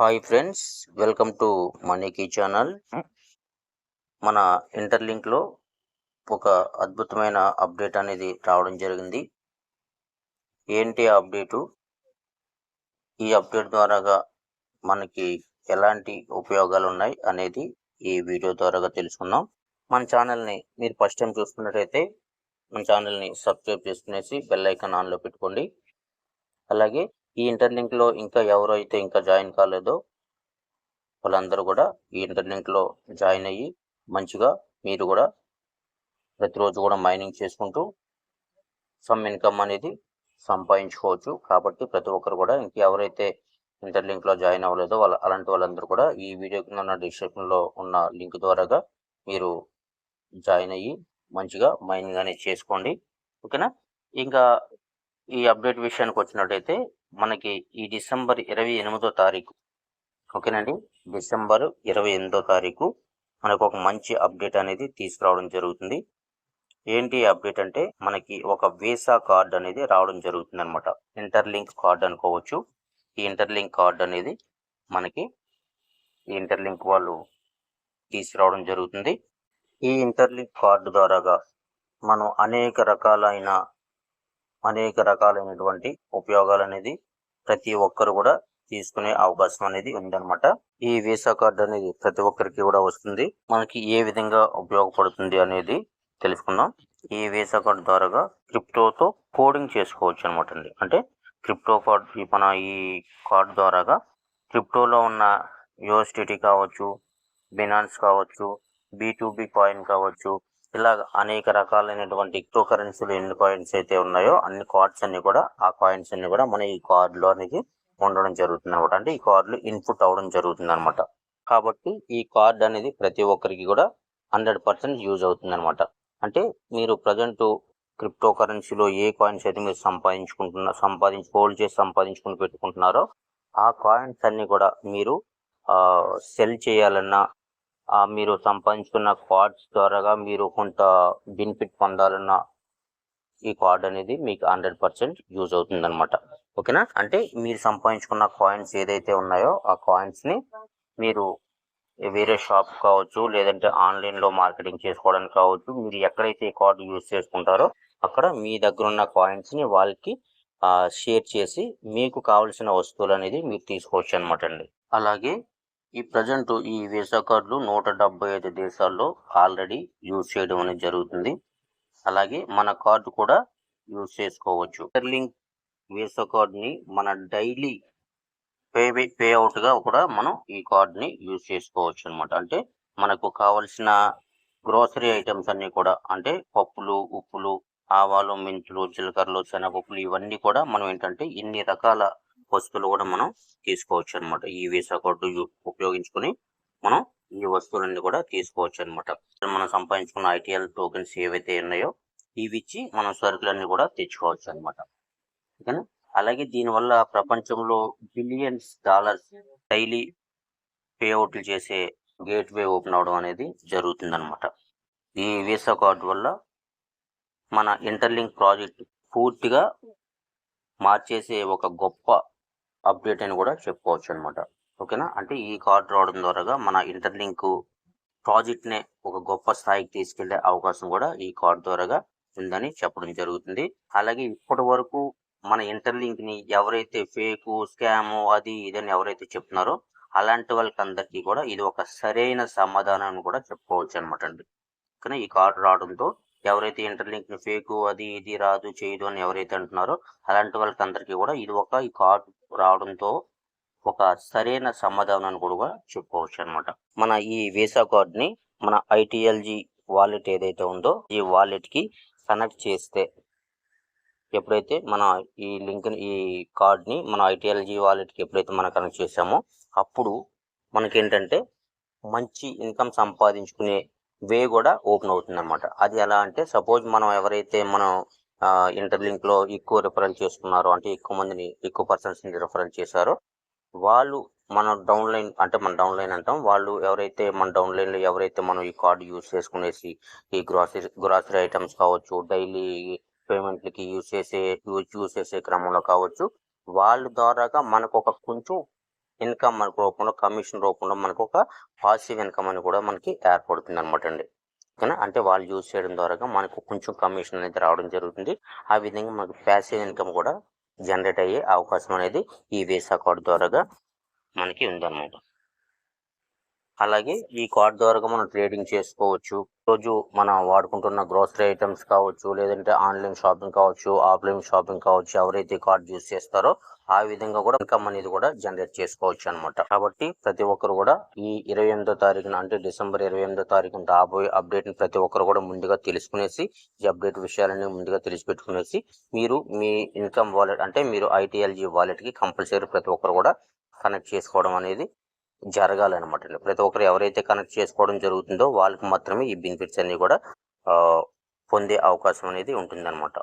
Hi friends welcome to మనీకి channel మన ఇంటర్లింక్లో ఒక అద్భుతమైన అప్డేట్ అనేది రావడం జరిగింది. ఏంటి ఆ అప్డేటు ఈ అప్డేట్ ద్వారాగా మనకి ఎలాంటి ఉపయోగాలు ఉన్నాయి అనేది ఈ వీడియో ద్వారాగా తెలుసుకుందాం. మన ఛానల్ని మీరు ఫస్ట్ టైం చూసుకున్నట్టయితే మన ఛానల్ని సబ్స్క్రైబ్ చేసుకునేసి బెల్ ఐకాన్ ఆన్లో పెట్టుకోండి. అలాగే ఈ ఇంటర్లింక్లో ఇంకా ఎవరైతే ఇంకా జాయిన్ కాలేదో వాళ్ళందరూ కూడా ఈ ఇంటర్లింక్లో జాయిన్ అయ్యి మంచిగా మీరు కూడా ప్రతిరోజు కూడా మైనింగ్ చేసుకుంటూ సమ్ ఇన్కమ్ అనేది సంపాదించుకోవచ్చు. కాబట్టి ప్రతి ఒక్కరు కూడా ఇంకెవరైతే ఎవరైతే ఇంటర్లింక్లో జాయిన్ అవ్వలేదో వాళ్ళ అలాంటి వాళ్ళందరూ కూడా ఈ వీడియో కింద ఉన్న డిస్క్రిప్షన్లో ఉన్న లింక్ ద్వారాగా మీరు జాయిన్ అయ్యి మంచిగా మైనింగ్ అనేది చేసుకోండి. ఓకేనా? ఇంకా ఈ అప్డేట్ విషయానికి వచ్చినట్టయితే మనకి ఈ డిసెంబర్ ఇరవై ఎనిమిదో తారీఖు. ఓకేనండి? డిసెంబర్ ఇరవై ఎనిమిదో తారీఖు మనకు ఒక మంచి అప్డేట్ అనేది తీసుకురావడం జరుగుతుంది. ఏంటి అప్డేట్ అంటే మనకి ఒక వీసా కార్డ్ అనేది రావడం జరుగుతుంది అనమాట ఇంటర్లింక్ కార్డ్ అనుకోవచ్చు. ఈ ఇంటర్లింక్ కార్డ్ అనేది మనకి ఈ ఇంటర్లింక్ వాళ్ళు తీసుకురావడం జరుగుతుంది. ఈ ఇంటర్లింక్ కార్డు ద్వారాగా మనం అనేక రకాలైన అనేక రకాలైనటువంటి ఉపయోగాలు అనేది ప్రతి ఒక్కరు కూడా తీసుకునే అవకాశం అనేది ఉందన్నమాట. ఈ వీసా కార్డు అనేది ప్రతి ఒక్కరికి కూడా వస్తుంది. మనకి ఏ విధంగా ఉపయోగపడుతుంది అనేది తెలుసుకుందాం. ఈ వీసా కార్డు ద్వారా క్రిప్టోతో కోడింగ్ చేసుకోవచ్చు అనమాట అండి. అంటే క్రిప్టో కార్డ్ మన ఈ కార్డు ద్వారాగా క్రిప్టోలో ఉన్న యూఎస్టిటీ కావచ్చు బినాన్స్ కావచ్చు బి కాయిన్ కావచ్చు ఇలా అనేక రకాలైనటువంటి క్రిప్టో కరెన్సీలు ఎన్ని కాయిన్స్ అయితే ఉన్నాయో అన్ని కార్డ్స్ అన్ని కూడా ఆ కాయిన్స్ అన్ని కూడా మన ఈ కార్డులో అనేది ఉండడం జరుగుతుంది అనమాట అంటే ఈ కార్డులు ఇన్పుట్ అవ్వడం జరుగుతుంది అనమాట కాబట్టి ఈ కార్డ్ అనేది ప్రతి ఒక్కరికి కూడా హండ్రెడ్ పర్సెంట్ యూజ్ అవుతుంది అనమాట అంటే మీరు ప్రజెంట్ క్రిప్టో కరెన్సీలో ఏ కాయిన్స్ అయితే మీరు సంపాదించుకుంటున్న సంపాదించి హోల్డ్ చేసి సంపాదించుకుని పెట్టుకుంటున్నారో ఆ కాయిన్స్ అన్ని కూడా మీరు సెల్ చేయాలన్నా మీరు సంపాదించుకున్న కార్డ్స్ ద్వారాగా మీరు కొంత బెనిఫిట్ పొందాలన్న ఈ కార్డ్ అనేది మీకు హండ్రెడ్ పర్సెంట్ యూజ్ అవుతుంది అనమాట ఓకేనా? అంటే మీరు సంపాదించుకున్న కాయిన్స్ ఏదైతే ఉన్నాయో ఆ కాయిన్స్ని మీరు వేరే షాప్ కావచ్చు లేదంటే ఆన్లైన్లో మార్కెటింగ్ చేసుకోవడానికి కావచ్చు మీరు ఎక్కడైతే ఈ కార్డు యూజ్ చేసుకుంటారో అక్కడ మీ దగ్గర ఉన్న కాయిన్స్ని వాళ్ళకి షేర్ చేసి మీకు కావలసిన వస్తువులు అనేది మీరు తీసుకోవచ్చు అనమాట అండి. అలాగే ఈ ప్రజెంట్ ఈ వీసా కార్డులు నూట డెబ్బై ఐదు దేశాల్లో ఆల్రెడీ యూజ్ చేయడం అనేది జరుగుతుంది. అలాగే మన కార్డు కూడా యూజ్ చేసుకోవచ్చు. లింక్ వీసా కార్డుని మన డైలీ పే పే అవుట్గా కూడా మనం ఈ కార్డుని యూజ్ చేసుకోవచ్చు అనమాట అంటే మనకు కావలసిన గ్రోసరీ ఐటమ్స్ అన్ని కూడా అంటే పప్పులు ఉప్పులు ఆవాలు మెంతులు జీలకర్రలు శనగపప్పులు ఇవన్నీ కూడా మనం ఏంటంటే ఇన్ని రకాల వస్తువులు కూడా మనం తీసుకోవచ్చు అనమాట ఈ వీసా కార్డు ఉపయోగించుకొని మనం ఈ వస్తువులన్నీ కూడా తీసుకోవచ్చు అనమాట మనం సంపాదించుకున్న ఐటీఎల్ టోకెన్స్ ఏవైతే ఉన్నాయో ఇవి ఇచ్చి మనం సరుకులన్నీ కూడా తెచ్చుకోవచ్చు అనమాట ఓకేనా? అలాగే దీనివల్ల ప్రపంచంలో బిలియన్స్ డాలర్స్ డైలీ పేఅవుట్లు చేసే గేట్ వే ఓపెన్ అవడం అనేది జరుగుతుందనమాట. ఈ వీసా కార్డు వల్ల మన ఇంటర్లింక్ ప్రాజెక్ట్ పూర్తిగా మార్చేసే ఒక గొప్ప అప్డేట్ అని కూడా చెప్పుకోవచ్చు అనమాట ఓకేనా? అంటే ఈ కార్డు రావడం ద్వారాగా మన ఇంటర్లింక్ ప్రాజెక్ట్నే ఒక గొప్ప స్థాయికి తీసుకెళ్ళే అవకాశం కూడా ఈ కార్డు ద్వారాగా ఉందని చెప్పడం జరుగుతుంది. అలాగే ఇప్పటి వరకు మన ఇంటర్లింక్ని ఎవరైతే ఫేక్ స్కామ్ అది ఇదని ఎవరైతే చెప్తున్నారో అలాంటి వాళ్ళకి అందరికీ కూడా ఇది ఒక సరైన సమాధానం కూడా చెప్పుకోవచ్చు అనమాట అండి. కానీ ఈ కార్డు రావడంతో ఎవరైతే ఇంటర్లింక్ని ఫేక్ అది ఇది రాదు చేయదు అని ఎవరైతే అంటున్నారో అలాంటి వాళ్ళకి అందరికీ కూడా ఇది ఒక ఈ కార్డు రావడంతో ఒక సరైన సమాధానం కూడా చెప్పుకోవచ్చు అనమాట మన ఈ వీసా కార్డ్ని మన ఐటీఎల్జీ వాలెట్ ఏదైతే ఉందో ఈ వాలెట్కి కనెక్ట్ చేస్తే ఎప్పుడైతే మన ఈ లింక్ ఈ కార్డ్ని మన ఐటీఎల్జీ వాలెట్కి ఎప్పుడైతే మనం కనెక్ట్ చేసామో అప్పుడు మనకేంటంటే మంచి ఇన్కమ్ సంపాదించుకునే వే కూడా ఓపెన్ అవుతుంది అనమాట అది ఎలా అంటే సపోజ్ మనం ఎవరైతే మనం ఇంటర్లింక్లో ఎక్కువ రిఫరెన్స్ చేసుకున్నారు. అంటే ఎక్కువ మందిని ఎక్కువ పర్సన్స్ని రిఫరెన్స్ చేశారో. వాళ్ళు మన డౌన్లైన్ అంటే మన డౌన్లైన్ అంటాం. వాళ్ళు ఎవరైతే మన డౌన్లైన్లో ఎవరైతే మనం ఈ కార్డు యూజ్ చేసుకునేసి ఈ గ్రాసరీ గ్రాసరీ ఐటమ్స్ కావచ్చు డైలీ పేమెంట్లకి యూజ్ చేసే యూజ్ యూజ్ చేసే క్రమంలో కావచ్చు వాళ్ళ ద్వారాగా మనకు ఒక కొంచెం ఇన్కమ్ మనకు రూపంలో కమిషన్ రూపంలో మనకు ఒక పాసివ్ ఇన్కమ్ అని కూడా మనకి ఏర్పడుతుంది అనమాట అండి. ఓకేనా అంటే వాళ్ళు యూజ్ చేయడం ద్వారా మనకు కొంచెం కమిషన్ అనేది రావడం జరుగుతుంది. ఆ విధంగా మనకు ప్యాసివ్ ఇన్కమ్ కూడా జనరేట్ అయ్యే అవకాశం అనేది ఈ వీసా కార్డు ద్వారా మనకి ఉందన్నమాట. అలాగే ఈ కార్డ్ ద్వారా మనం ట్రేడింగ్ చేసుకోవచ్చు. రోజు మనం వాడుకుంటున్న గ్రోసరీ ఐటమ్స్ కావచ్చు లేదంటే ఆన్లైన్ షాపింగ్ కావచ్చు ఆఫ్లైన్ షాపింగ్ కావచ్చు ఎవరైతే కార్డ్ యూస్ చేస్తారో ఆ విధంగా కూడా ఇన్కమ్ అనేది కూడా జనరేట్ చేసుకోవచ్చు అనమాట కాబట్టి ప్రతి ఒక్కరు కూడా ఈ ఇరవై ఎనిమిదో తారీఖున అంటే డిసెంబర్ ఇరవై ఎనిమిదో తారీఖున రాబోయే అప్డేట్ని ప్రతి ఒక్కరు కూడా ముందుగా తెలుసుకునేసి ఈ అప్డేట్ విషయాలని ముందుగా తెలిసిపెట్టుకునేసి మీరు మీ ఇన్కమ్ వాలెట్ అంటే మీరు ఐటీఎల్జీ వాలెట్కి కంపల్సరీ ప్రతి ఒక్కరు కూడా కనెక్ట్ చేసుకోవడం అనేది జరగాలన్నమాట ప్రతి ఒక్కరు ఎవరైతే కనెక్ట్ చేసుకోవడం జరుగుతుందో వాళ్ళకి మాత్రమే ఈ బెనిఫిట్స్ అన్నీ కూడా పొందే అవకాశం అనేది ఉంటుందన్నమాట.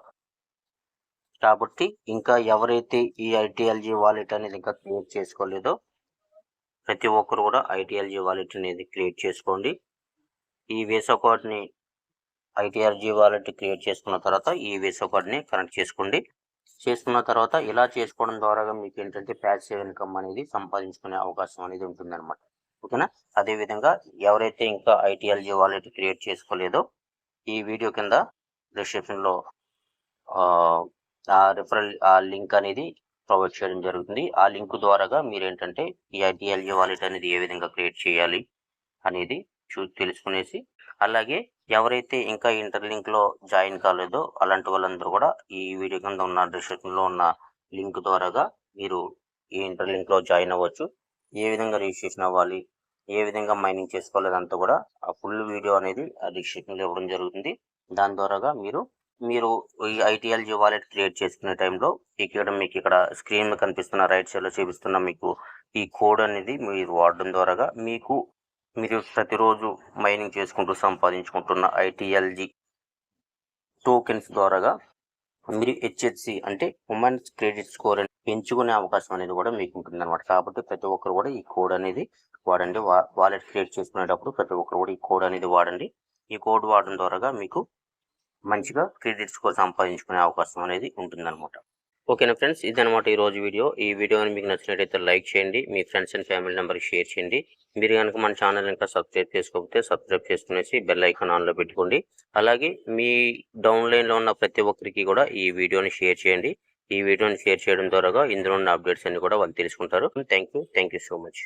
కాబట్టి ఇంకా ఎవరైతే ఈ ఐటీఎల్జీ వాలెట్ అనేది ఇంకా క్రియేట్ చేసుకోలేదో ప్రతి ఒక్కరు కూడా ఐటీఎల్జీ వాలెట్ అనేది క్రియేట్ చేసుకోండి. ఈ వీసా కార్డ్ని ఐటీఆర్జీ వాలెట్ క్రియేట్ చేసుకున్న తర్వాత ఈ వీసా కార్డ్ని కనెక్ట్ చేసుకోండి. చేసుకున్న తర్వాత ఇలా చేసుకోవడం ద్వారా మీకు ఏంటంటే ప్యాసివ్ ఇన్కమ్ అనేది సంపాదించుకునే అవకాశం అనేది ఉంటుందన్నమాట. ఓకేనా? అదేవిధంగా ఎవరైతే ఇంకా ఐటీఎల్జీ వాలెట్ క్రియేట్ చేసుకోలేదో ఈ వీడియో కింద డిస్క్రిప్షన్లో ఆ రిఫరల్ ఆ లింక్ అనేది ప్రొవైడ్ చేయడం జరుగుతుంది. ఆ లింక్ ద్వారాగా మీరు ఏంటంటే ఈ ఐటీఎల్జీ వాలెట్ అనేది ఏ విధంగా క్రియేట్ చేయాలి అనేది చూ తెలుసుకునేసి అలాగే ఎవరైతే ఇంకా ఇంటర్లింక్లో జాయిన్ కాలేదో అలాంటి వాళ్ళందరూ కూడా ఈ వీడియో కింద ఉన్న డిస్క్రిప్షన్లో ఉన్న లింక్ ద్వారాగా మీరు ఈ ఇంటర్లింక్లో జాయిన్ అవ్వచ్చు. ఏ విధంగా రిజిస్ట్రేషన్ అవ్వాలి ఏ విధంగా మైనింగ్ చేసుకోవాలేదంతా కూడా ఆ ఫుల్ వీడియో అనేది ఆ డిస్క్రిప్షన్లో ఇవ్వడం జరుగుతుంది. దాని ద్వారాగా మీరు మీరు ఈ ఐటీఎల్జీ వాలెట్ క్రియేట్ చేసుకునే టైంలో ఇక్కడ మీకు ఇక్కడ స్క్రీన్ కనిపిస్తున్న రైట్ సైడ్లో చూపిస్తున్న మీకు ఈ కోడ్ అనేది మీరు వాడడం ద్వారాగా మీకు మీరు ప్రతిరోజు మైనింగ్ చేసుకుంటూ సంపాదించుకుంటున్న ఐటీఎల్జీ టోకెన్స్ ద్వారాగా మీరు హెచ్హెచ్సి అంటే ఉమెన్స్ క్రెడిట్ స్కోర్ అని పెంచుకునే అవకాశం అనేది కూడా మీకు ఉంటుంది అనమాట కాబట్టి ప్రతి ఒక్కరు కూడా ఈ కోడ్ అనేది వాడండి. వాలెట్ క్రియేట్ చేసుకునేటప్పుడు ప్రతి ఒక్కరు కూడా ఈ కోడ్ అనేది వాడండి. ఈ కోడ్ వాడడం ద్వారాగా మీకు మంచిగా క్రెడిట్ స్కోర్ సంపాదించుకునే అవకాశం అనేది ఉంటుందన్నమాట. ఓకేనా ఫ్రెండ్స్? ఇదనమాట ఈరోజు రోజు వీడియో. ఈ వీడియో మీకు నచ్చినట్టయితే లైక్ చేయండి మీ ఫ్రెండ్స్ అండ్ ఫ్యామిలీ నెంబర్కి షేర్ చేయండి. మీరు కనుక మన ఛానల్ ఇంకా సబ్స్క్రైబ్ చేసుకోకపోతే సబ్స్క్రైబ్ చేసుకునేసి బెల్ ఐకాన్ ఆన్లో పెట్టుకోండి. అలాగే మీ డౌన్లైన్లో ఉన్న ప్రతి ఒక్కరికి కూడా ఈ వీడియోని షేర్ చేయండి. ఈ వీడియోని షేర్ చేయడం ద్వారా ఇందులో ఉన్న అప్డేట్స్ అన్ని కూడా వాళ్ళు తెలుసుకుంటారు. Thank you. Thank you so much.